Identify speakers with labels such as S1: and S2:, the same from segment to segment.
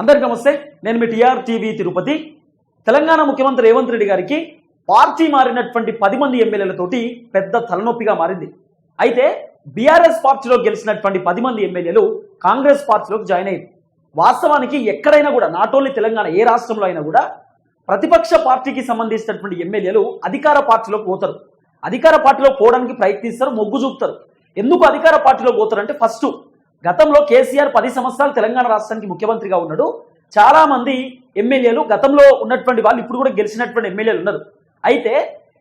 S1: అందరికీ నమస్తే. నేను మీ టిఆర్ టీవీ తిరుపతి. తెలంగాణ ముఖ్యమంత్రి రేవంత్ రెడ్డి గారికి పార్టీ మారినటువంటి పది మంది ఎమ్మెల్యేలతోటి పెద్ద తలనొప్పిగా మారింది. అయితే బీఆర్ఎస్ పార్టీలో గెలిచినటువంటి పది మంది ఎమ్మెల్యేలు కాంగ్రెస్ పార్టీలోకి జాయిన్ అయ్యారు. వాస్తవానికి ఎక్కడైనా కూడా నాట్ ఓన్లీ తెలంగాణ ఏ రాష్ట్రంలో అయినా కూడా ప్రతిపక్ష పార్టీకి సంబంధించినటువంటి ఎమ్మెల్యేలు అధికార పార్టీలోకి పోతారు. అధికార పార్టీలో పోవడానికి ప్రయత్నిస్తారు మొగ్గు చూపుతారు. ఎందుకు అధికార పార్టీలో పోతారంటే ఫస్ట్ గతంలో కేసీఆర్ పది సంవత్సరాలు తెలంగాణ రాష్ట్రానికి ముఖ్యమంత్రిగా ఉన్నాడు. చాలా మంది ఎమ్మెల్యేలు గతంలో ఉన్నటువంటి వాళ్ళు ఇప్పుడు కూడా గెలిచినటువంటి ఎమ్మెల్యేలు ఉన్నారు. అయితే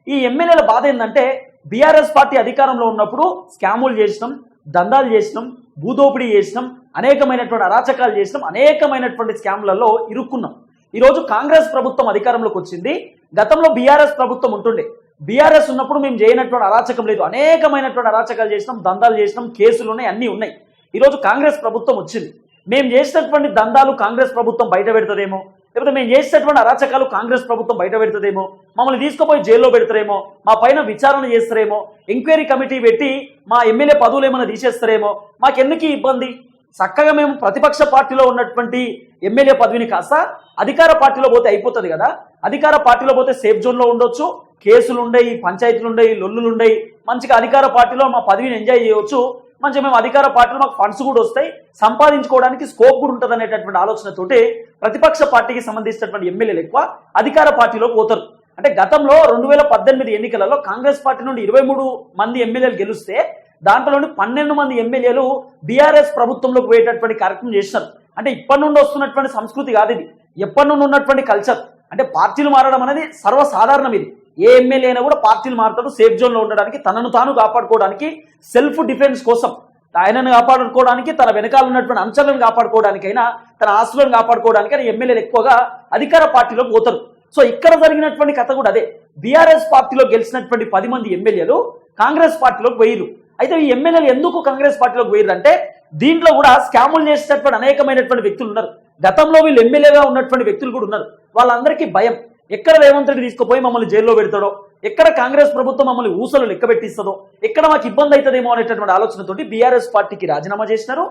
S1: ఈ ఎమ్మెల్యేల బాధ ఏంటంటే బీఆర్ఎస్ పార్టీ అధికారంలో ఉన్నప్పుడు స్కాములు చేసినాం దందాలు చేసినాం భూదోపిడీ చేసినాం అనేకమైనటువంటి అరాచకాలు చేసినాం అనేకమైనటువంటి స్కామ్లలో ఇరుక్కున్నాం. ఈరోజు కాంగ్రెస్ ప్రభుత్వం అధికారంలోకి వచ్చింది. గతంలో బీఆర్ఎస్ ప్రభుత్వం ఉంటుండే. బీఆర్ఎస్ ఉన్నప్పుడు మేము చేయనటువంటి అరాచకం లేదు. అనేకమైనటువంటి అరాచకాలు చేసినాం దందాలు చేసినాం కేసులు ఉన్నాయి అన్నీ ఉన్నాయి. ఈరోజు కాంగ్రెస్ ప్రభుత్వం వచ్చింది. మేము చేసినటువంటి దందాలు కాంగ్రెస్ ప్రభుత్వం బయట పెడతదేమో? లేకపోతే మేము చేసినటువంటి అరాచకాలు కాంగ్రెస్ ప్రభుత్వం బయట పెడతదేమో? మమ్మల్ని తీసుకుపోయి జైల్లో పెడతారేమో? మా పైన విచారణ చేస్తారేమో? ఎంక్వైరీ కమిటీ పెట్టి మా ఎమ్మెల్యే పదవులు ఏమైనా తీసేస్తారేమో? మాకెందుకు ఇబ్బంది? చక్కగా మేము ప్రతిపక్ష పార్టీలో ఉన్నటువంటి ఎమ్మెల్యే పదవిని కాస్త అధికార పార్టీలో పోతే అయిపోతుంది కదా? అధికార పార్టీలో పోతే సేఫ్ జోన్లో ఉండొచ్చు. కేసులు ఉండయి పంచాయతీలు ఉండయి లొల్లులు ఉండయి మంచిగా అధికార పార్టీలో మా పదవిని ఎంజాయ్ చేయవచ్చు మంచిగా మేము అధికార పార్టీలో మాకు ఫండ్స్ కూడా వస్తాయి. సంపాదించుకోవడానికి స్కోప్ కూడా ఉంటుంది అనేటటువంటి ఆలోచనతోటి ప్రతిపక్ష పార్టీకి సంబంధించినటువంటి ఎమ్మెల్యేలు ఎక్కువ అధికార పార్టీలో పోతారు. అంటే గతంలో రెండు వేల పద్దెనిమిది ఎన్నికలలో కాంగ్రెస్ పార్టీ నుండి ఇరవై మూడు మంది ఎమ్మెల్యేలు గెలిస్తే దాంట్లోని పన్నెండు మంది ఎమ్మెల్యేలు బీఆర్ఎస్ ప్రభుత్వంలోకి పోయేటటువంటి కార్యక్రమం చేసినారు. అంటే ఇప్పటి నుండి వస్తున్నటువంటి సంస్కృతి కాదు ఇది. ఎప్పటి నుండి ఉన్నటువంటి కల్చర్ అంటే పార్టీలు మారడం అనేది సర్వసాధారణం ఇది. ఏ ఎమ్మెల్యే అయినా కూడా పార్టీలు మారుతాడు సేఫ్ జోన్లో ఉండడానికి తనను తాను కాపాడుకోవడానికి సెల్ఫ్ డిఫెన్స్ కోసం ఆయనను కాపాడుకోవడానికి తన వెనకాల ఉన్నటువంటి అంశాలను కాపాడుకోవడానికైనా తన ఆస్తులను కాపాడుకోవడానికైనా ఎమ్మెల్యేలు ఎక్కువగా అధికార పార్టీలో పోతారు. సో ఇక్కడ జరిగినటువంటి కథ కూడా అదే. బీఆర్ఎస్ పార్టీలో గెలిచినటువంటి పది మంది ఎమ్మెల్యేలు కాంగ్రెస్ పార్టీలోకి పోయిరు అయితే ఈ ఎమ్మెల్యేలు ఎందుకు కాంగ్రెస్ పార్టీలోకి పోయిరు అంటే దీంట్లో కూడా స్కాములు చేసేటటువంటి అనేకమైనటువంటి వ్యక్తులు ఉన్నారు. గతంలో వీళ్ళు ఎమ్మెల్యేగా ఉన్నటువంటి వ్యక్తులు కూడా ఉన్నారు. వాళ్ళందరికీ భయం. ఎక్కడ రేవంత్ రెడ్డి తీసుకుపోయి మమ్మల్ని జైల్లో పెడతాడో? ఎక్కడ కాంగ్రెస్ ప్రభుత్వం మమ్మల్ని ఊసలు లెక్క పెట్టిస్తుందో? ఎక్కడ మాకు ఇబ్బంది అవుతుందేమో అనేటటువంటి ఆలోచనతోటి బీఆర్ఎస్ పార్టీకి రాజీనామా చేసినారు.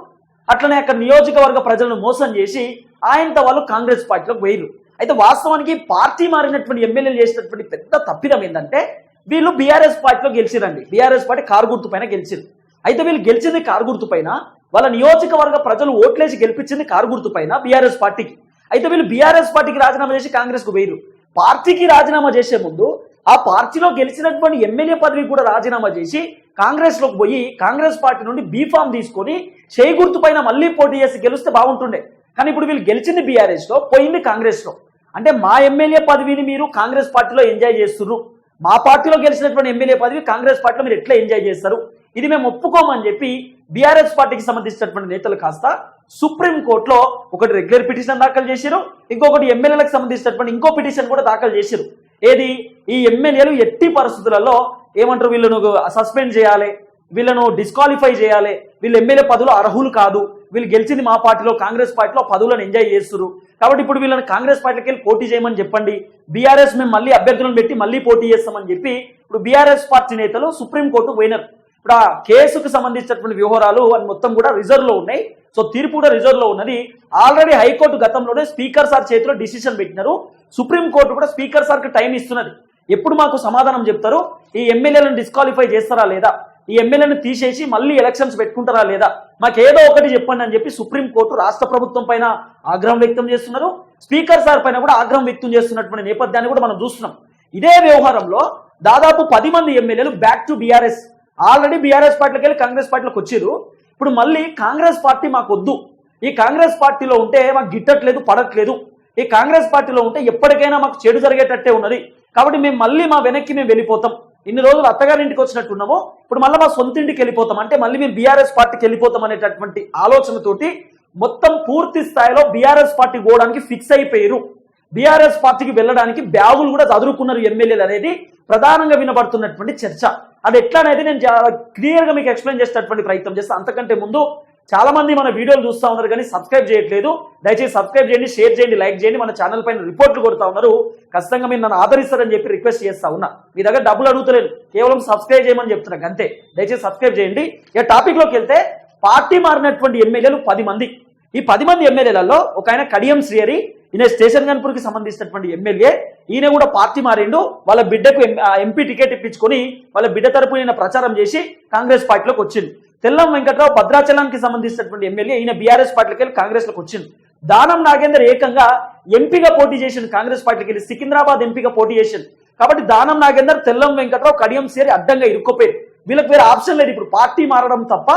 S1: అట్లనే అక్కడ నియోజకవర్గ ప్రజలను మోసం చేసి ఆయంత వాళ్ళు కాంగ్రెస్ పార్టీలోకి వేయరు అయితే వాస్తవానికి పార్టీ మారినటువంటి ఎమ్మెల్యేలు చేసినటువంటి పెద్ద తప్పిదం ఏంటంటే వీళ్ళు బీఆర్ఎస్ పార్టీలో గెలిచిరండి. బీఆర్ఎస్ పార్టీ కారు గుర్తు పైన గెలిచింది అయితే వీళ్ళు గెలిచింది కారు గుర్తు పైన వాళ్ళ నియోజకవర్గ ప్రజలు ఓట్లేసి గెలిపించింది కారు గుర్తు పైన బీఆర్ఎస్ పార్టీకి. అయితే వీళ్ళు బీఆర్ఎస్ పార్టీకి రాజీనామా చేసి కాంగ్రెస్కు వేయరు పార్టీకి రాజీనామా చేసే ముందు ఆ పార్టీలో గెలిచినటువంటి ఎమ్మెల్యే పదవి కూడా రాజీనామా చేసి కాంగ్రెస్లోకి పోయి కాంగ్రెస్ పార్టీ నుండి బీఫామ్ తీసుకొని చేయి గుర్తు పైన మళ్ళీ పోటీ చేసి గెలిస్తే బాగుంటుండే. కానీ ఇప్పుడు వీళ్ళు గెలిచింది బీఆర్ఎస్లో పోయింది కాంగ్రెస్లో అంటే మా ఎమ్మెల్యే పదవిని మీరు కాంగ్రెస్ పార్టీలో ఎంజాయ్ చేస్తున్నారు మా పార్టీలో గెలిచినటువంటి ఎమ్మెల్యే పదవి కాంగ్రెస్ పార్టీలో మీరు ఎట్లా ఎంజాయ్ చేస్తారు? ఇది మేము ఒప్పుకోమని చెప్పి బీఆర్ఎస్ పార్టీకి సంబంధించినటువంటి నేతలు కాస్త సుప్రీం కోర్టులో ఒకటి రెగ్యులర్ పిటిషన్ దాఖలు చేశారు ఇంకొకటి ఎమ్మెల్యేలకు సంబంధించినటువంటి ఇంకో పిటిషన్ కూడా దాఖలు చేశారు ఏది? ఈ ఎమ్మెల్యేలు ఎట్టి పరిస్థితులలో ఏమంటారు? వీళ్ళను సస్పెండ్ చేయాలి వీళ్ళను డిస్క్వాలిఫై చేయాలి వీళ్ళు ఎమ్మెల్యే పదవులు అర్హులు కాదు వీళ్ళు గెలిచింది మా పార్టీలో కాంగ్రెస్ పార్టీలో పదవులను ఎంజాయ్ చేస్తున్నారు కాబట్టి ఇప్పుడు వీళ్ళని కాంగ్రెస్ పార్టీకి వెళ్ళి పోటీ చేయమని చెప్పండి. బీఆర్ఎస్ మేము మళ్ళీ అభ్యర్థులను పెట్టి మళ్ళీ పోటీ చేస్తామని చెప్పి ఇప్పుడు బీఆర్ఎస్ పార్టీ నేతలు సుప్రీంకోర్టు పోయినారు. ఇప్పుడు ఆ కేసుకు సంబంధించినటువంటి వ్యవహారాలు అని మొత్తం కూడా రిజర్వ్లో ఉన్నాయి. సో తీర్పు కూడా రిజర్వ్లో ఉన్నది. ఆల్రెడీ హైకోర్టు గతంలోనే స్పీకర్ సార్ చేతిలో డిసిషన్ పెట్టినారు. సుప్రీంకోర్టు కూడా స్పీకర్ సార్కి టైం ఇస్తున్నది. ఎప్పుడు మాకు సమాధానం చెప్తారు? ఈ ఎమ్మెల్యేలను డిస్క్వాలిఫై చేస్తారా లేదా? ఈ ఎమ్మెల్యేను తీసేసి మళ్ళీ ఎలక్షన్స్ పెట్టుకుంటారా లేదా? మాకు ఏదో ఒకటి చెప్పండి అని చెప్పి సుప్రీంకోర్టు రాష్ట్ర ప్రభుత్వం పైన ఆగ్రహం వ్యక్తం చేస్తున్నారు. స్పీకర్ సార్ పైన కూడా ఆగ్రహం వ్యక్తం చేస్తున్నటువంటి నేపథ్యాన్ని కూడా మనం చూస్తున్నాం. ఇదే వ్యవహారంలో దాదాపు పది మంది ఎమ్మెల్యేలు back to BRS already BRS పార్టీకి వెళ్ళి కాంగ్రెస్ పార్టీలోకి వచ్చారు ఇప్పుడు మళ్ళీ కాంగ్రెస్ పార్టీ మాకు వద్దు ఈ కాంగ్రెస్ పార్టీలో ఉంటే మాకు గిట్టట్లేదు పడట్లేదు. ఈ కాంగ్రెస్ పార్టీలో ఉంటే ఎప్పటికైనా మాకు చెడు జరిగేటట్టే ఉన్నది. కాబట్టి మేము మళ్ళీ మా వెనక్కి మేము వెళ్ళిపోతాం. ఇన్ని రోజులు అత్తగారింటికి వచ్చినట్టున్నాము. ఇప్పుడు మళ్ళీ మా సొంత ఇంటికి వెళ్ళిపోతాం. అంటే మళ్ళీ మేము బీఆర్ఎస్ పార్టీకి వెళ్ళిపోతాం అనేటటువంటి ఆలోచనతోటి మొత్తం పూర్తి స్థాయిలో బీఆర్ఎస్ పార్టీ పోవడానికి ఫిక్స్ అయిపోయారు బీఆర్ఎస్ పార్టీకి వెళ్ళడానికి బ్యాగులు కూడా చదువుకున్నారు ఎమ్మెల్యేలు అనేది ప్రధానంగా వినబడుతున్నటువంటి చర్చ. అది ఎట్లా అనేది నేను క్లియర్గా మీకు ఎక్స్ప్లెయిన్ చేసేటటువంటి ప్రయత్నం చేస్తాను అంతకంటే ముందు చాలా మంది మన వీడియోలు చూస్తూ ఉన్నారు కానీ సబ్స్క్రైబ్ చేయట్లేదు. దయచేసి సబ్స్క్రైబ్ చేయండి షేర్ చేయండి లైక్ చేయండి. మన ఛానల్ పైన రిపోర్ట్లు కొడుతా ఉన్నారు. ఖచ్చితంగా మీరు నన్ను ఆదరిస్తారని చెప్పి రిక్వెస్ట్ చేస్తా ఉన్నా. మీ దగ్గర డబ్బులు అడుగుతలేను. కేవలం సబ్స్క్రైబ్ చేయమని చెప్తున్నా. అంతే. దయచేసి సబ్స్క్రైబ్ చేయండి. ఇక టాపిక్లోకి వెళ్తే పార్టీ మారినటువంటి ఎమ్మెల్యేలు పది మంది. ఈ పది మంది ఎమ్మెల్యేలలో ఒక ఆయన కడియం శ్రీహరి ఈయన స్టేషన్ గన్పూర్కి సంబంధించినటువంటి ఎమ్మెల్యే. ఈయన కూడా పార్టీ మారిండు. వాళ్ళ బిడ్డకు ఎం- ఆ ఎంపీ టికెట్ ఇప్పించుకొని వాళ్ళ బిడ్డ తరపున ఈయన ప్రచారం చేసి కాంగ్రెస్ పార్టీలోకి వచ్చింది తెల్లం వెంకట్రావు భద్రాచలానికి సంబంధించినటువంటి ఎమ్మెల్యే ఈయన బీఆర్ఎస్ పార్టీకి వెళ్ళి కాంగ్రెస్లోకి వచ్చింది దానం నాగేందర్ ఏకంగా ఎంపీగా పోటీ చేసింది కాంగ్రెస్ పార్టీకి వెళ్ళి సికింద్రాబాద్ ఎంపీగా పోటీ చేసింది కాబట్టి దానం నాగేందర్ తెల్లం వెంకట్రావు కడియం సేరి అడ్డంగా ఇరుక్కుపోయారు. వీళ్ళకి వేరే ఆప్షన్ లేదు. ఇప్పుడు పార్టీ మారడం తప్ప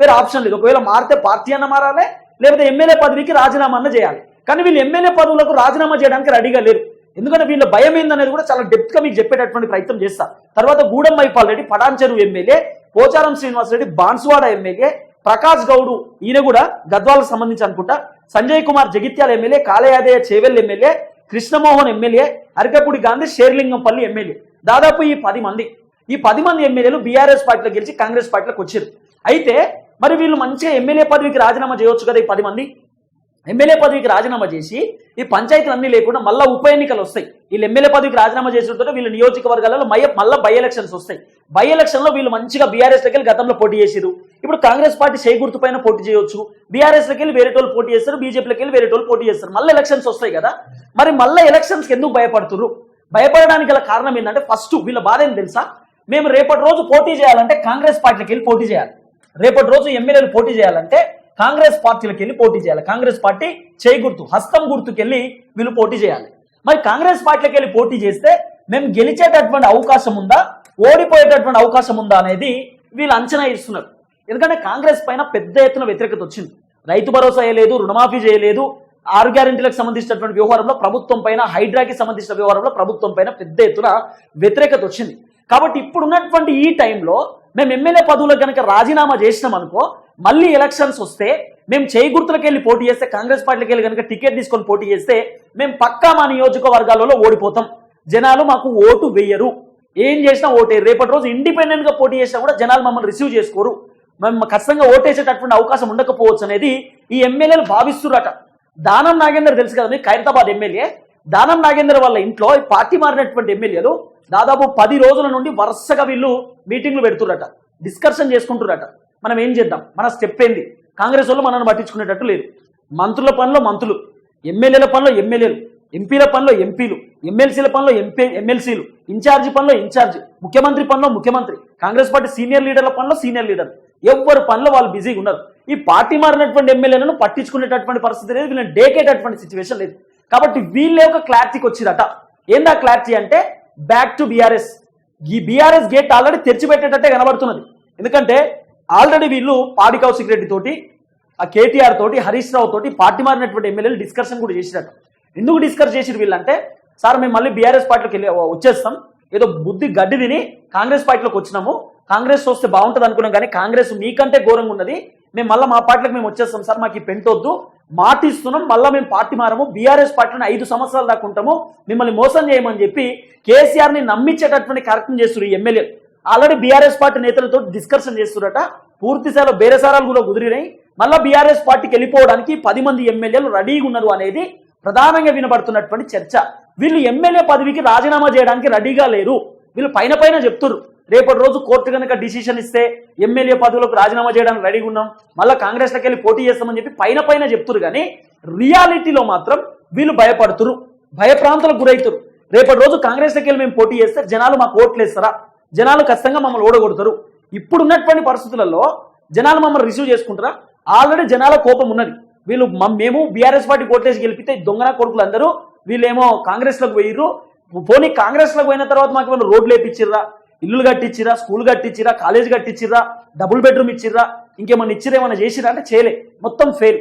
S1: వేరే ఆప్షన్ లేదు. ఒకవేళ మారితే పార్టీ అన్న మారాలి లేకపోతే ఎమ్మెల్యే పదవికి రాజీనామా అన్న చేయాలి. కానీ వీళ్ళు ఎమ్మెల్యే పదవులకు రాజీనామా చేయడానికి రెడీగా లేరు. ఎందుకంటే వీళ్ళ భయం ఏందనేది కూడా చాలా డెప్త్గా మీకు చెప్పేటటువంటి ప్రయత్నం చేస్తా. తర్వాత గూడెం మైపాల్ రెడ్డి పటాన్చెరు ఎమ్మెల్యే పోచారం శ్రీనివాసరెడ్డి బాన్సువాడ ఎమ్మెల్యే ప్రకాష్ గౌడు ఈయన కూడా గద్వాలకు సంబంధించి అనుకుంటా. Sanjay Kumar Jagtial MLA కాళయాదయ Chevella MLA Krishnamohan MLA Arekapudi Gandhi Serilingampally MLA. దాదాపు ఈ పది మంది. ఈ పది మంది ఎమ్మెల్యేలు బీఆర్ఎస్ పార్టీలో గెలిచి కాంగ్రెస్ పార్టీలోకి వచ్చారు. అయితే మరి వీళ్ళు మంచిగా ఎమ్మెల్యే పదవికి రాజీనామా చేయొచ్చు కదా ఈ పది మంది? ఎమ్మెల్యే పదవికి రాజీనామా చేసి ఈ పంచాయతీలు లేకుండా మళ్ళీ ఉప ఎన్నికలు వస్తాయి. వీళ్ళు ఎమ్మెల్యే పదవికి రాజీనామా చేసినతో వీళ్ళు నియోజకవర్గాలలో మయ మళ్ళీ బై ఎలక్షన్స్ వస్తాయి. బై ఎలక్షన్లో వీళ్ళు మంచిగా బీఆర్ఎస్ లకి గతంలో పోటీ చేసిరు ఇప్పుడు కాంగ్రెస్ పార్టీ చేయి పైన పోటీ చేయొచ్చు. బీఆర్ఎస్ లకి వెళ్ళి వేరే వాళ్ళు పోటీ చేస్తారు. బీజేపీకి వెళ్ళి వేరే వాళ్ళు పోటీ చేస్తారు. మళ్ళీ ఎలక్షన్స్ వస్తాయి కదా. మరి మళ్ళీ ఎలక్షన్స్కి ఎందుకు భయపడుతున్నారు భయపడడానికి గల కారణం ఏంటంటే ఫస్ట్ వీళ్ళ బాధ ఏంటి తెలుసా? మేము రేపటి రోజు పోటీ చేయాలంటే కాంగ్రెస్ పార్టీకి వెళ్ళి పోటీ చేయాలి. రేపటి రోజు ఎమ్మెల్యేలు పోటీ చేయాలంటే కాంగ్రెస్ పార్టీలకు వెళ్ళి పోటీ చేయాలి. కాంగ్రెస్ పార్టీ చేయి గుర్తు హస్తం గుర్తుకెళ్ళి వీళ్ళు పోటీ చేయాలి. మరి కాంగ్రెస్ పార్టీలకు వెళ్ళి పోటీ చేస్తే మేము గెలిచేటటువంటి అవకాశం ఉందా? ఓడిపోయేటటువంటి అవకాశం ఉందా అనేది వీళ్ళు అంచనా ఇస్తున్నారు ఎందుకంటే కాంగ్రెస్ పైన పెద్ద ఎత్తున వ్యతిరేకత వచ్చింది. రైతు భరోసా చేయలేదు రుణమాఫీ చేయలేదు. ఆరు గ్యారెంటీలకు సంబంధించినటువంటి వ్యవహారంలో ప్రభుత్వం పైన హైడ్రాకి సంబంధించిన వ్యవహారంలో ప్రభుత్వం పైన పెద్ద ఎత్తున వ్యతిరేకత వచ్చింది. కాబట్టి ఇప్పుడున్నటువంటి ఈ టైంలో మేము ఎమ్మెల్యే పదవులకు కనుక రాజీనామా చేసినాం అనుకో మళ్ళీ ఎలక్షన్స్ వస్తే మేము చేయి గుర్తులకు వెళ్ళి పోటీ చేస్తే కాంగ్రెస్ పార్టీకి వెళ్ళి కనుక టికెట్ తీసుకొని పోటీ చేస్తే మేము పక్కా మా నియోజకవర్గాలలో ఓడిపోతాం. జనాలు మాకు ఓటు వేయరు. ఏం చేసినా ఓటే. రేపటి రోజు ఇండిపెండెంట్గా పోటీ చేసినా కూడా జనాలు మమ్మల్ని రిసీవ్ చేసుకోరు. మేము ఖచ్చితంగా ఓటేసేటటువంటి అవకాశం ఉండకపోవచ్చు అనేది ఈ ఎమ్మెల్యేలు భావిస్తురట దానం నాగేందర్ తెలుసు కదా మీకు ఖైరతాబాద్ ఎమ్మెల్యే. దానం నాగేందర్ వాళ్ళ ఇంట్లో ఈ పార్టీ మారినటువంటి ఎమ్మెల్యేలు దాదాపు పది రోజుల నుండి వరుసగా వీళ్ళు మీటింగ్లు పెడుతుర్రట డిస్కషన్ చేసుకుంటురట మనం ఏం చేద్దాం? మన స్టెప్ ఏంది? కాంగ్రెస్ వాళ్ళు మనల్ని పట్టించుకునేటట్టు లేదు. మంత్రుల పనిలో మంత్రులు ఎమ్మెల్యేల పనిలో ఎమ్మెల్యేలు ఎంపీల పనిలో ఎంపీలు ఎమ్మెల్సీల పనిలో ఎంపీ ఎమ్మెల్సీలు ఇన్ఛార్జి పనిలో ఇన్ఛార్జి ముఖ్యమంత్రి పనిలో ముఖ్యమంత్రి కాంగ్రెస్ పార్టీ సీనియర్ లీడర్ల పనిలో సీనియర్ లీడర్. ఎవరు పనిలో వాళ్ళు బిజీగా ఉన్నారు. ఈ పార్టీ మారినటువంటి ఎమ్మెల్యేలను పట్టించుకునేటటువంటి పరిస్థితి లేదు వీళ్ళని డేకేటటువంటి సిచ్యువేషన్ లేదు. కాబట్టి వీళ్ళే ఒక క్లారిటీకి వచ్చిందట. ఏందా క్లారిటీ అంటే బ్యాక్ టు బీఆర్ఎస్ ఈ బీఆర్ఎస్ గేట్ ఆల్రెడీ తెరిచిపెట్టేటట్టే కనబడుతున్నది. ఎందుకంటే ఆల్రెడీ వీళ్ళు పాడికావు సిగరెడ్డి తోటి ఆ కేటీఆర్ తోటి హరీష్ రావు తోటి పార్టీ మారినటువంటి ఎమ్మెల్యేలు డిస్కషన్ కూడా చేసిరట. ఎందుకు డిస్కస్ చేసిరు వీళ్ళంటే సార్ మేము మళ్ళీ బీఆర్ఎస్ పార్టీలోకి వెళ్ళి వచ్చేస్తాం. ఏదో బుద్ధి గడ్డి తిని కాంగ్రెస్ పార్టీలోకి వచ్చినాము. కాంగ్రెస్ వస్తే బాగుంటుంది అనుకున్నాం కానీ కాంగ్రెస్ మీకంటే ఘోరంగా ఉన్నది. మేము మళ్ళీ మా పార్టీలకు మేము వచ్చేస్తాం. సార్ మాకు ఈ పెంటొద్దు మాట ఇస్తున్నాం మళ్ళీ మేము పార్టీ మారము బీఆర్ఎస్ పార్టీని ఐదు సంవత్సరాలు దాకా ఉంటాము మిమ్మల్ని మోసం చేయమని చెప్పి కేసీఆర్ని నమ్మించేటటువంటి కార్యక్రమం చేస్తున్నారు ఈ ఎమ్మెల్యే. ఆల్రెడీ బీఆర్ఎస్ పార్టీ నేతలతో డిస్కషన్ చేస్తున్నారట పూర్తిస్థాయిలో బేరసారాలు కూడా కుదిరినాయి. మళ్ళీ బీఆర్ఎస్ పార్టీకి వెళ్ళిపోవడానికి పది మంది ఎమ్మెల్యేలు రెడీగా ఉన్నారు అనేది ప్రధానంగా వినబడుతున్నటువంటి చర్చ. వీళ్ళు ఎమ్మెల్యే పదవికి రాజీనామా చేయడానికి రెడీగా లేరు. వీళ్ళు పైన పైన చెప్తున్నారు. రేపటి రోజు కోర్టు కనుక డిసిషన్ ఇస్తే ఎమ్మెల్యే పదవులకు రాజీనామా చేయడానికి రెడీగా ఉన్నాం. మళ్ళీ కాంగ్రెస్లోకి వెళ్ళి పోటీ చేస్తామని చెప్పి పైన పైన చెప్తురు కానీ రియాలిటీలో మాత్రం వీళ్ళు భయపడుతురు భయప్రాంతాలకు గురవుతారు. రేపటి రోజు కాంగ్రెస్లోకి వెళ్ళి మేము పోటీ చేస్తే జనాలు మాకు ఓట్లు వేస్తారా? జనాలు ఖచ్చితంగా మమ్మల్ని ఓడగొడతారు. ఇప్పుడున్నటువంటి పరిస్థితులలో జనాలు మమ్మల్ని రిసీవ్ చేసుకుంటారా? ఆల్రెడీ జనాల కోపం ఉన్నది. వీళ్ళు మేము బీఆర్ఎస్ పార్టీ ఓట్లేసి గెలిపితే దొంగన కొడుకులు అందరూ వీళ్ళేమో కాంగ్రెస్లోకి పోయిర్రు. పోనీ కాంగ్రెస్లోకి పోయిన తర్వాత మాకు ఏమైనా రోడ్లు వేపించిర్రా ఇల్లులు కట్టించిరా స్కూల్ కట్టించిరా కాలేజ్ కట్టించిరా డబుల్ బెడ్రూమ్ ఇచ్చిర్రా ఇంకేమన్నా ఇచ్చిరా ఏమైనా చేసిరా అంటే చేయలే. మొత్తం ఫెయిల్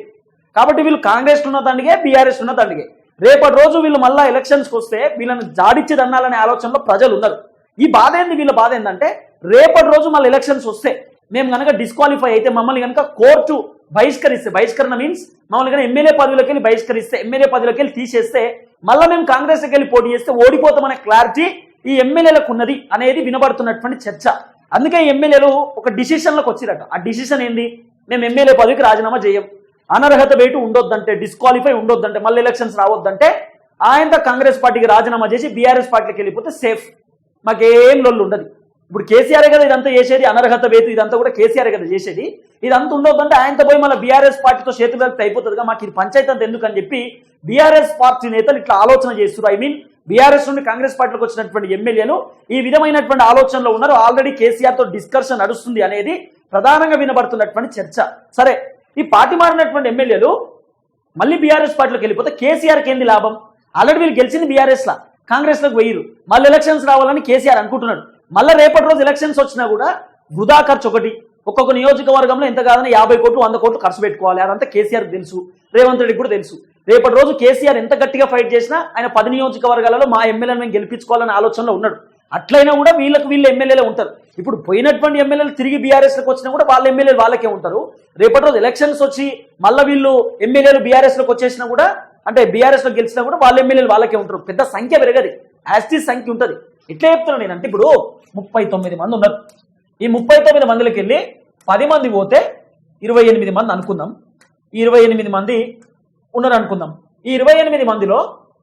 S1: కాబట్టి వీళ్ళు కాంగ్రెస్ ఉన్న దండిగే బీఆర్ఎస్ ఉన్న దండిగే రేపటి రోజు వీళ్ళు మళ్ళీ ఎలక్షన్స్కి వస్తే వీళ్ళని జాడిచ్చి దన్నాలనే ఆలోచనలో ప్రజలు ఉన్నారు ఈ బాధ ఏంది? వీళ్ళ బాధ ఏంటంటే రేపటి రోజు మళ్ళీ ఎలక్షన్స్ వస్తే మేము కనుక డిస్క్వాలిఫై అయితే మమ్మల్ని కనుక కోర్టు బహిష్కరిస్తే బహిష్కరణ మీన్స్ మమ్మల్ని కనుక ఎమ్మెల్యే పదవిలోకి వెళ్ళి బహిష్కరిస్తే ఎమ్మెల్యే పదవిలోకి వెళ్ళి తీసేస్తే మళ్ళీ మేము కాంగ్రెస్కి వెళ్ళి పోటీ చేస్తే ఓడిపోతామనే క్లారిటీ ఈ ఎమ్మెల్యేలకు ఉన్నది అనేది వినబడుతున్నటువంటి చర్చ. అందుకే ఎమ్మెల్యేలు ఒక డిసిషన్లకు వచ్చిరట. ఆ డిసిషన్ ఏంది? మేము ఎమ్మెల్యే పదవికి రాజీనామా చేయం అనర్హత వేటు ఉండొద్దంటే డిస్క్వాలిఫై ఉండొద్దంటే మళ్ళీ ఎలక్షన్స్ రావద్దంటే ఆయనతో కాంగ్రెస్ పార్టీకి రాజీనామా చేసి బీఆర్ఎస్ పార్టీకి వెళ్ళిపోతే సేఫ్. మాకేం లొల్లు ఉండదు. ఇప్పుడు కేసీఆర్ కదా ఇదంతా చేసేది అనర్హత వేతు ఇదంతా కూడా కేసీఆర్ కదా చేసేది. ఇదంతా ఉండొద్దంటే ఆయనతో పోయి మళ్ళీ బీఆర్ఎస్ పార్టీతో చేతులు కలిపితే అయిపోతుందిగా. మాకు ఇది పంచాయతీ అంత ఎందుకని చెప్పి బీఆర్ఎస్ పార్టీ నేతలు ఇట్లా ఆలోచన చేస్తున్నారు ఐ మీన్ బీఆర్ఎస్ నుండి కాంగ్రెస్ పార్టీలకు వచ్చినటువంటి ఎమ్మెల్యేలు ఈ విధమైనటువంటి ఆలోచనలో ఉన్నారు. ఆల్రెడీ కేసీఆర్తో డిస్కషన్ నడుస్తుంది అనేది ప్రధానంగా వినబడుతున్నటువంటి చర్చ. సరే ఈ పార్టీ మారినటువంటి ఎమ్మెల్యేలు మళ్ళీ బీఆర్ఎస్ పార్టీలోకి వెళ్ళిపోతే కేసీఆర్కి ఏంది లాభం? ఆల్రెడీ వీళ్ళు గెలిచింది బీఆర్ఎస్లా? లా కాంగ్రెస్ వెయ్యరు మళ్ళీ ఎలక్షన్స్ రావాలని కేసీఆర్ అనుకుంటున్నాడు. మళ్ళీ రేపటి రోజు ఎలక్షన్స్ వచ్చినా కూడా వృధా ఖర్చు ఒకటి. ఒక్కొక్క నియోజకవర్గంలో ఎంత కాదని యాభై కోట్లు వంద కోట్లు ఖర్చు పెట్టుకోవాలి. అదంతా కేసీఆర్ తెలుసు. రేవంత్ రెడ్డికి కూడా తెలుసు. రేపటి రోజు కేసీఆర్ ఎంత గట్టిగా ఫైట్ చేసినా ఆయన పది నియోజకవర్గాలలో మా ఎమ్మెల్యేని మేము గెలిపించుకోవాలనే ఆలోచనలో ఉన్నాడు. అట్లయినా కూడా వీళ్ళకి వీళ్ళు ఎమ్మెల్యేలే ఉంటారు. ఇప్పుడు పోయినటువంటి ఎమ్మెల్యేలు తిరిగి బీఆర్ఎస్లోకి వచ్చినా కూడా వాళ్ళ ఎమ్మెల్యేలు వాళ్ళకే ఉంటారు. రేపటి రోజు ఎలక్షన్స్ వచ్చి మళ్ళీ వీళ్ళు ఎమ్మెల్యేలు బీఆర్ఎస్లోకి వచ్చేసినా కూడా అంటే బీఆర్ఎస్లో గెలిచినా కూడా వాళ్ళ ఎమ్మెల్యేలు వాళ్ళకే ఉంటారు. పెద్ద సంఖ్య పెరగది. యాస్టీ సంఖ్య ఉంటుంది. ఇట్లా చెప్తున్నాను నేను అంటే ఇప్పుడు ముప్పై తొమ్మిది మంది ఉన్నారు. ఈ ముప్పై తొమ్మిది మందికి వెళ్ళి పది మంది పోతే ఇరవై ఎనిమిది మంది అనుకుందాం. ఈ ఇరవై ఎనిమిది మంది ఉన్నారు అనుకుందాం ఈ ఇరవై ఎనిమిది మందిలో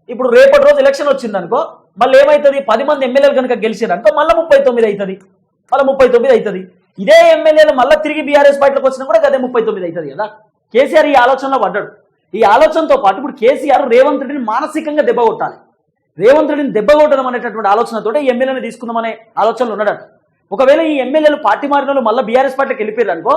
S1: ఇప్పుడు రేపటి రోజు ఎలక్షన్ వచ్చింది అనుకో మళ్ళీ ఏమవుతుంది పది మంది ఎమ్మెల్యేలు కనుక గెలిచారనుకో మళ్ళీ ముప్పై తొమ్మిది అవుతుంది మళ్ళీ ముప్పై తొమ్మిది అవుతుంది ఇదే ఎమ్మెల్యేలు మళ్ళీ తిరిగి బీఆర్ఎస్ పార్టీలోకి వచ్చినా కూడా అదే ముప్పై తొమ్మిది అవుతుంది కదా. కేసీఆర్ ఈ ఆలోచనలో పడ్డాడు. ఈ ఆలోచనతో పాటు ఇప్పుడు కేసీఆర్ రేవంత్ రెడ్డిని మానసికంగా దెబ్బ కొట్టాలి. రేవంత్ రెడ్డిని దెబ్బ కొట్టడం అనేటటువంటి ఆలోచనతో ఈ ఎమ్మెల్యేని తీసుకుందామనే ఆలోచనలు ఉన్నాడట. ఒకవేళ ఈ ఎమ్మెల్యేలు పార్టీ మారిన వాళ్ళు మళ్ళీ బీఆర్ఎస్ పార్టీకి వెళ్ళిపోయారు అనుకో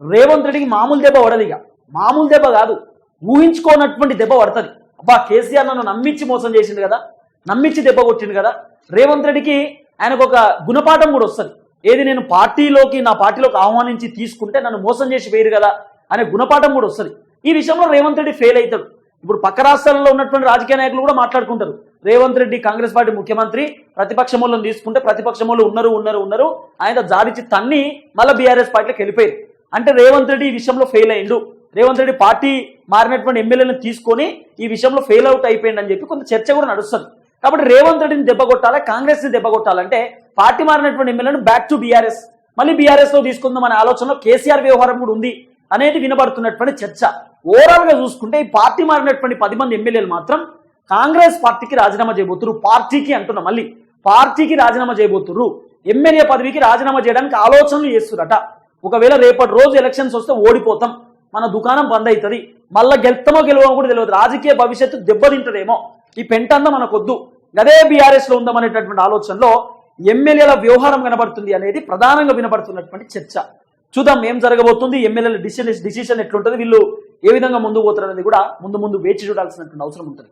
S1: రేవంత్ రెడ్డికి మామూలు దెబ్బ పడదు ఇక. మామూలు దెబ్బ కాదు. ఊహించుకోనటువంటి దెబ్బ పడుతుంది. అబ్బా కేసీఆర్ నన్ను నమ్మించి మోసం చేసిండు కదా నమ్మించి దెబ్బ కొట్టిండు కదా రేవంత్ రెడ్డికి ఆయనకు ఒక గుణపాఠం కూడా వస్తుంది. ఏది నేను పార్టీలోకి నా పార్టీలోకి ఆహ్వానించి తీసుకుంటే నన్ను మోసం చేసి వేయరు కదా అనే గుణపాఠం కూడా వస్తుంది. ఈ విషయంలో రేవంత్ రెడ్డి ఫెయిల్ అవుతాడు. ఇప్పుడు పక్క రాష్ట్రాల్లో ఉన్నటువంటి రాజకీయ నాయకులు కూడా మాట్లాడుకుంటారు. రేవంత్ రెడ్డి కాంగ్రెస్ పార్టీ ముఖ్యమంత్రి ప్రతిపక్షములను తీసుకుంటే ప్రతిపక్షములు ఉన్నారు ఉన్నారు ఉన్నారు ఆయన జాడిచి తన్ని మళ్ళీ బీఆర్ఎస్ పార్టీలోకి వెళ్ళిపోయారు. అంటే రేవంత్ రెడ్డి ఈ విషయంలో ఫెయిల్ అయిండు. రేవంత్ రెడ్డి పార్టీ మారినటువంటి ఎమ్మెల్యేలను తీసుకొని ఈ విషయంలో ఫెయిల్ అవుట్ అయిపోయింది అని చెప్పి కొంత చర్చ కూడా నడుస్తుంది. కాబట్టి రేవంత్ రెడ్డిని దెబ్బ కొట్టాలి కాంగ్రెస్ని దెబ్బ కొట్టాలంటే పార్టీ మారినటువంటి ఎమ్మెల్యేలను బ్యాక్ టు బీఆర్ఎస్ మళ్ళీ బీఆర్ఎస్లో తీసుకుందాం అనే ఆలోచనలో కేసీఆర్ వ్యవహారం కూడా ఉంది అనేది వినబడుతున్నటువంటి చర్చ. ఓవరాల్గా చూసుకుంటే ఈ పార్టీ మారినటువంటి పది మంది ఎమ్మెల్యేలు మాత్రం కాంగ్రెస్ పార్టీకి రాజీనామా చేయబోతున్నారు పార్టీకి అంటున్నా మళ్ళీ పార్టీకి రాజీనామా చేయబోతున్నారు ఎమ్మెల్యే పదవికి రాజీనామా చేయడానికి ఆలోచనలు చేస్తున్నట ఒకవేళ రేపటి రోజు ఎలక్షన్స్ వస్తే ఓడిపోతాం. మన దుకాణం బంద్ అవుతుంది మళ్ళీ గెలుతామో గెలవమో కూడా తెలియదు. రాజకీయ భవిష్యత్తు దెబ్బతింటదేమో. ఈ పెంటన్న మనకొద్దు. గదే బీఆర్ఎస్లో ఉందామనేటటువంటి ఆలోచనలో ఎమ్మెల్యేల వ్యవహారం కనబడుతుంది అనేది ప్రధానంగా వినబడుతున్నటువంటి చర్చ. చూద్దాం ఏం జరగబోతుంది ఎమ్మెల్యేల డిసిషన్ డిసిషన్ ఎట్లుంటుంది వీళ్ళు ఏ విధంగా ముందుకు పోతారు అనేది కూడా ముందు ముందు వేచి చూడాల్సినటువంటి అవసరం ఉంటుంది.